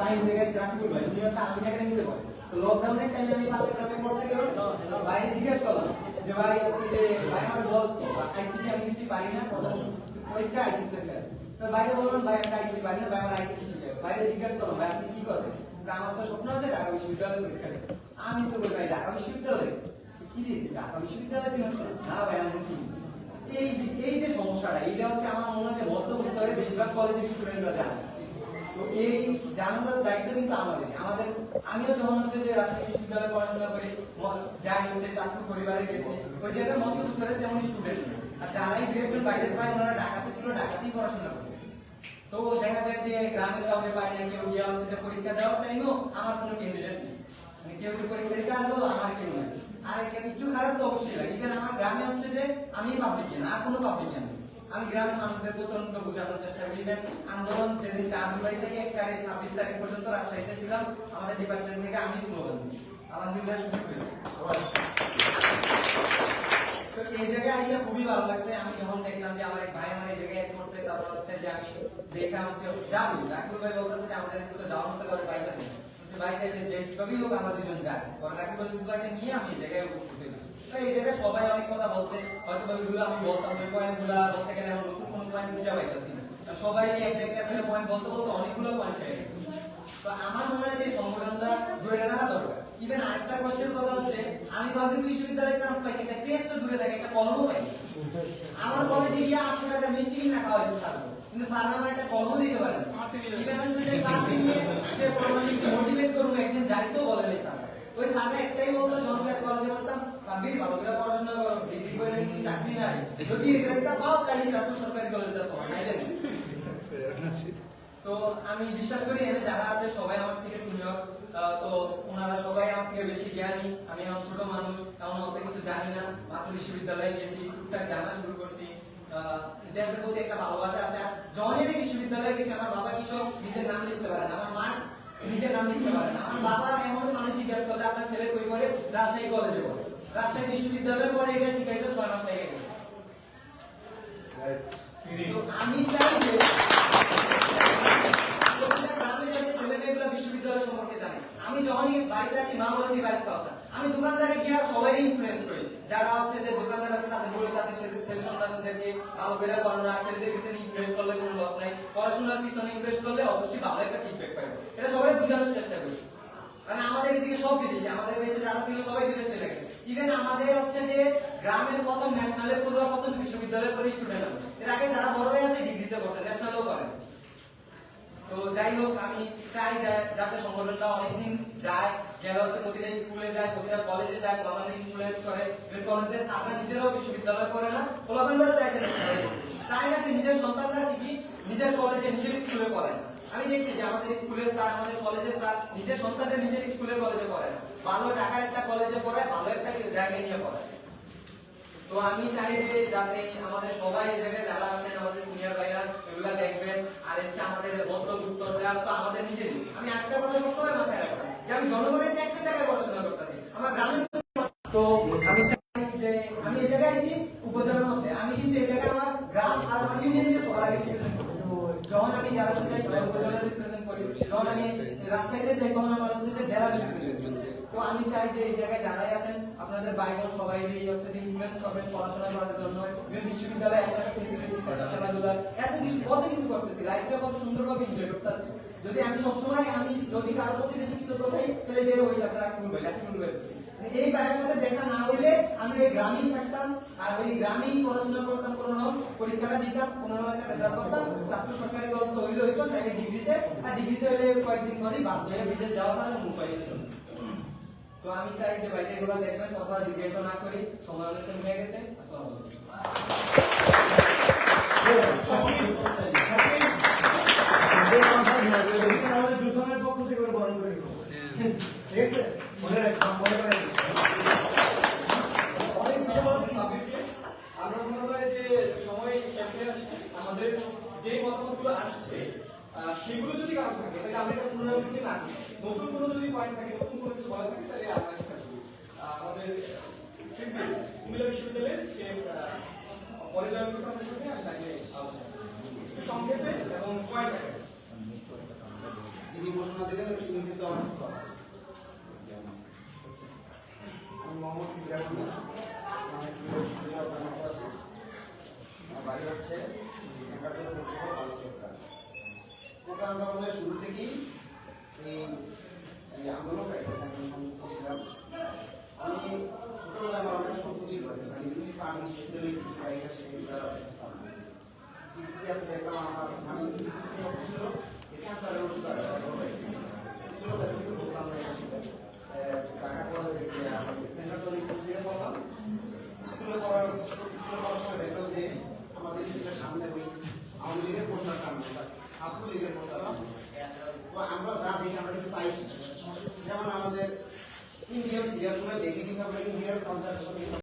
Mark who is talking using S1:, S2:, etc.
S1: উনি হচ্ছে তো লকডাউনের টাইমে আমি পড়তে গেলাম। বাইরে জিজ্ঞেস করলাম যে, ভাই, হচ্ছে যে, ভাই, আমার বল আইসিটি আমি কিছু পারি না পরীক্ষা আইসিটি তো বাইরে বললাম, ভাই, আমি আইসিটি পারি না, ভাই, আমার আইসিটি শিখে বাইরে জিজ্ঞেস করলাম, ভাই, আপনি কি করবেন আমার তো স্বপ্ন আছে ঢাকা পরীক্ষা আমি তো বলি, ভাই, ঢাকা বিশ্ববিদ্যালয়ে? কি ঢাকা বিশ্ববিদ্যালয়ে না? ভাই, আমি। এই এই যে সমস্যাটা, এইটা হচ্ছে আমার মনে হয় মধ্য উত্তরে বেশিরভাগ কলেজের স্টুডেন্টরা জানে। তো এই জানানোর দায়িত্ব কিন্তু আমাদের আমাদের আমিও যখন হচ্ছে যে রাজশাহী বিশ্ববিদ্যালয়ে পড়াশোনা যাই হচ্ছে চাকরি পরিবারে গেছি, ওই তেমন স্টুডেন্ট আর যারাই বাইরের পায়, ওনারা ঢাকাতে ছিল ঢাকাতেই পড়াশোনা করছে। তো দেখা যায় যে গ্রামের কাউকে না, কেউ গিয়া হচ্ছে পরীক্ষা দেওয়ার টাইমও আমার কোনো ক্যান্ডিডেট নেই। মানে কেউ যে পরীক্ষা দিতে আসলো, আমার কেউ নাই। আর একটু খারাপ তো অবশ্যই লাগে ইভেন আমার গ্রামে হচ্ছে যে আমি পাবলিক আর কোনো পাবলিক নেই আমি গ্রামের মানুষদের প্রচণ্ড বোঝানোর চেষ্টা করি। ইভেন আন্দোলন যেদিন চার জুলাই থেকে এক তারিখ, ছাব্বিশ তারিখ পর্যন্ত রাজশাহীতে ছিলাম, আমাদের ডিপার্টমেন্ট থেকে আমি স্লোগান দিচ্ছি আলহামদুলিল্লাহ সুযোগ পেয়েছি তো এই জায়গায় আইসা খুবই ভালো লাগছে। আমি যখন দেখলাম যে আমার এক ভাই আমার এই জায়গায় এক করছে, তারপর হচ্ছে যে আমি দেখলাম হচ্ছে যাব রাকিবুল ভাই বলতেছে যে আমাদের একটু যাওয়ার মতো করে বাইক আছে বাইক যে কবি হোক, আমরা দুজন যাই। কারণ রাকিবুল ভাইকে নিয়ে আমি এই জায়গায় উপস্থিত তো জায়গায় সবাই অনেক কথা বলছে। হয়তো ওইগুলো আমি বলতাম, ওই পয়েন্টগুলা বলতে গেলে এখন নতুন কোনো পয়েন্ট খুঁজে পাইতেছি সবাই একটা একটা করে পয়েন্ট বলতে বলতে অনেকগুলো পয়েন্ট পেয়ে তো আমার মনে হয় যে সংগঠনটা ধরে রাখা দরকার। ইভেন আরেকটা কষ্টের কথা হচ্ছে, আমি পাবলিক বিশ্ববিদ্যালয়ে চান্স পাইছি একটা টেস্ট দূরে থাকে, একটা কলমও পাই আমার কলেজে গিয়ে আটশো টাকা মিষ্টি কিনে রাখা হয়েছে স্যার। কিন্তু স্যার আমার একটা কলম দিতে পারেন। মোটিভেট করব, একদিন যাইতেও বলে নাই স্যার। ওই স্যার একটাই বলতো জনকে কলেজে পড়তাম সাব্বির ভালো করে পড়াশোনা করো ডিগ্রি করে কিন্তু চাকরি নাই যদি গ্রেডটা পাও, তাহলে চাকরি সরকারি কলেজে নাইলে তো আমি বিশ্বাস করি, এখানে যারা আছে, সবাই আমার থেকে সিনিয়র তো ওনারা সবাই আমার থেকে বেশি জ্ঞানী। আমি এখন ছোট মানুষ এমন অত কিছু জানি না। মাত্র বিশ্ববিদ্যালয়ে গেছি, টুকটাক জানা শুরু করছি। দেশের প্রতি একটা ভালোবাসা আছে। যখনই আমি বিশ্ববিদ্যালয়ে গেছি, আমার বাবা কৃষক নিজের নাম লিখতে পারে না? আমার মা নিজের নাম লিখতে পারে না। আমার বাবা এমন মানুষ জিজ্ঞাসা করলে, আপনার ছেলে কই পড়ে? রাজশাহী কলেজে পড়ে। রাজশাহী বিশ্ববিদ্যালয়ে পড়ে, এটা শিখাইতে ছয় আমি যখনই বাড়িতে আসি মা বলে বাড়িতে আসা আমি দোকানদারে গিয়ে সবাই ইনফ্লুয়েন্স করি যারা হচ্ছে যে দোকানদার আছে তাদের বলি তাদের ছেলে- সন্তানদেরকে ভালো করে পড়ানো ছেলেদের পিছনে ইনভেস্ট করলে কোনো লস নাই পড়াশোনার পিছনে ইনভেস্ট করলে অবশ্যই ভালো একটা ফিডব্যাক পাবে এটা সবাই বোঝানোর চেষ্টা করি মানে আমাদের এদিকে সব বিদেশি আমাদের দেশে যারা ছিল সবাই বিদেশ ইভেন আমাদের হচ্ছে যে গ্রামের প্রথম ন্যাশনালে পড়ুয়া প্রথম বিশ্ববিদ্যালয়ে পড়ে স্টুডেন্ট আছে। এর আগে যারা বড় হয়ে আছে ডিগ্রিতে বসে ন্যাশনালও করে। তো যাই হোক, আমি চাই যাতে সংগঠনটা অনেকদিন যায়, গেলে হচ্ছে প্রতিটা স্কুলে যায়, প্রতিটা কলেজে যায় আমাদের ইনফ্লুয়েন্স করে এবার কলেজের সাথে নিজেরাও বিশ্ববিদ্যালয় করে না ওলাবেনরা চাই যে চাই না যে নিজের সন্তানরা ঠিকই নিজের কলেজে নিজের স্কুলে পড়ে না। আমি দেখছি যে আমাদের স্কুলের স্যার আমাদের কলেজের স্যার নিজের সন্তানরা নিজের স্কুলে কলেজে পড়ে না। ভালো টাকার একটা কলেজে পড়ায় ভালো একটা জায়গায় নিয়ে পড়ায় তো আমি চাই যে যাতে আমাদের সবাই এই জায়গায় যারা আছেন, আমাদের সিনিয়র ভাইরা, এগুলা দেখবেন। আর হচ্ছে আমাদের উত্তররা তো আমাদের নিজেরই আমি একটা কথা সবসময় মাথায় রাখতাম যে আমি জনগণের ট্যাক্সের টাকায় পড়াশোনা করতেছি। আমার গ্রামের তো আমি চাই যে আমি এই জায়গায় আছি উপজেলার মধ্যে। আমি কিন্তু এই জায়গায় আমার গ্রাম আর আমার ইউনিয়নকে সবার আগে যখন আমি যারা উপজেলা রিপ্রেজেন্ট করি যখন আমি রাজশাহীতে যাই, তখন আমার হচ্ছে যে জেলা রিপ্রেজেন্ট তো আমি চাই যে এই জায়গায় যারাই আছেন, আপনাদের ভাই বোন সবাই হচ্ছে করবেন পড়াশোনা করার জন্য। বিশ্ববিদ্যালয়ে এত একটা খেলাধুলা এত কিছু, কত কিছু করতেছি লাইফটা কত সুন্দরভাবে এনজয় করতেছি। যদি আমি সবসময় আমি, যদি প্রতি বেশি কৃতজ্ঞ তাহলে যে ওই সাথে রাখি বলবে রাখি বলবে এই সাথে দেখা না হইলে আমি ওই গ্রামেই থাকতাম, আর ওই গ্রামেই পড়াশোনা করতাম, কোনো পরীক্ষাটা দিতাম পনেরো করতাম। তারপর সরকারি গল্প হইলে হইতো ডিগ্রিতে আর ডিগ্রিতে হইলে কয়েকদিন পরেই বাধ্য হয়ে বিদেশ যাওয়া তাহলে উপায় ছিল। তো আমি চাই যে বাইরে এগুলো দেখবেন কথা দীর্ঘায়িত না করি, সময় অনেক হয়ে গেছে। আসসালামু
S2: আমাদের
S3: যে মতামতগুলো আসছে সেগুলো যদি কারও থাকে, তাহলে আমরা এটা পুনরাবৃত্তি না। নতুন কোনো যদি পয়েন্ট থাকে, নতুন কোনো কিছু বলা থাকে, তাহলে আমরা সেটা করি। আমাদের কুমিল্লা বিশ্ববিদ্যালয়ের সে পরে যাওয়ার কথা আমাদের সাথে আমি তাকে সংক্ষেপে এবং পয়েন্ট
S4: যিনি ঘোষণা আমার করা আমি মোহাম্মদ সিদ্দিক আহমেদ। আমি জেলা কর্মকর্তা আছি। আমার বাড়ি হচ্ছে কোটা আন্দোলনের শুরু থেকেই এই আমি ছোটবেলায় ছিল আমি এই পানি সেটা আমি দেখলাম, আমার মানে ছিল ক্যান্সারের এটা টাকা স্কুলে পড়ার সময় দেখলাম যে আমাদের সামনে ওই আওয়ামী লীগের টাঙানো থাকে। আমরা যা দেখি আমরা কিন্তু পাইছি। যেমন আমাদের ইন্ডিয়ান বিয়ারগুলো দেখি কিন্তু আমরা ইন্ডিয়ান কালচার